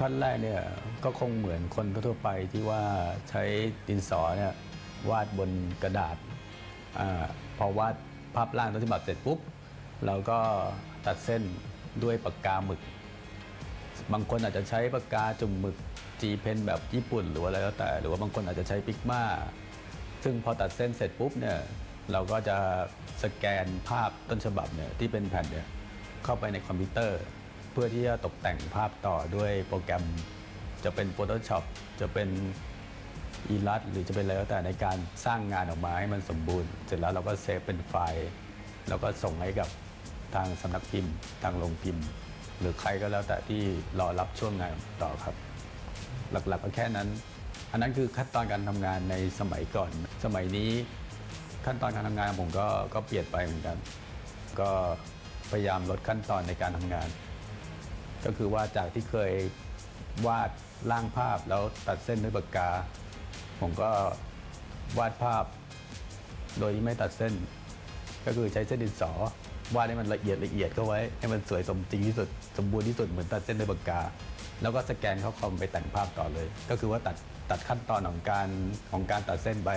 ขั้นแรกเนี่ยก็คงเหมือนคนทั่วไปที่ว่าใช้ดินสอเนี่ยวาดบนกระดาษอาพอวาดภาพร่างต้นฉบับเสร็จปุ๊บเราก็ตัดเส้นด้วยปากกาหมึก บางคนอาจจะใช้ปากกาจุ่มหมึกจีเพนแบบญี่ปุ่นหรืออะไรแล้วแต่ หรือว่าบางคนอาจจะใช้ปิกมาซึ่งพอตัดเส้นเสร็จปุ๊บเนี่ยเราก็จะสแกนภาพต้นฉบับเนี่ยที่เป็นแผ่นเนี่ยเข้าไปในคอมพิวเตอร์ พื่อที่จะตกแต่งภาพต่อด้วยโปรแกรมจะเป็น Photoshop จะเป็นอีลัสหรือจะเป็นอะไรก็แต่ในการสร้างงานออกมาให้มันสมบูรณ์ เสร็จแล้วเราก็เซฟเป็นไฟล์ แล้วก็ส่งให้กับทางสำนักพิมพ์ ทางโรงพิมพ์ หรือใครก็แล้วแต่ที่รอรับช่วงงานต่อครับ หลักๆก็แค่นั้น อันนั้นคือขั้นตอนการทำงานในสมัยก่อน สมัยนี้ขั้นตอนการทำงานผมก็ก็เปลี่ยนไปเหมือนกัน ก็พยายามลดขั้นตอนในการทำงาน ก็คือว่าจากที่เคยวาดร่างภาพแล้วตัดเส้นด้วยปากกา ผมก็วาดภาพ โดยที่ไม่ตัดเส้น ก็คือใช้เส้นดินสอวาดให้มันละเอียดละเอียดเข้าไว้ ให้มันสวยสมจริงที่สุดสมบูรณ์ที่สุดเหมือนตัดเส้นด้วยปากกา แล้วก็สแกนเข้าคอมไปแต่งภาพต่อเลย ก็คือว่าตัดตัดขั้นตอนของการของการตัดเส้นไป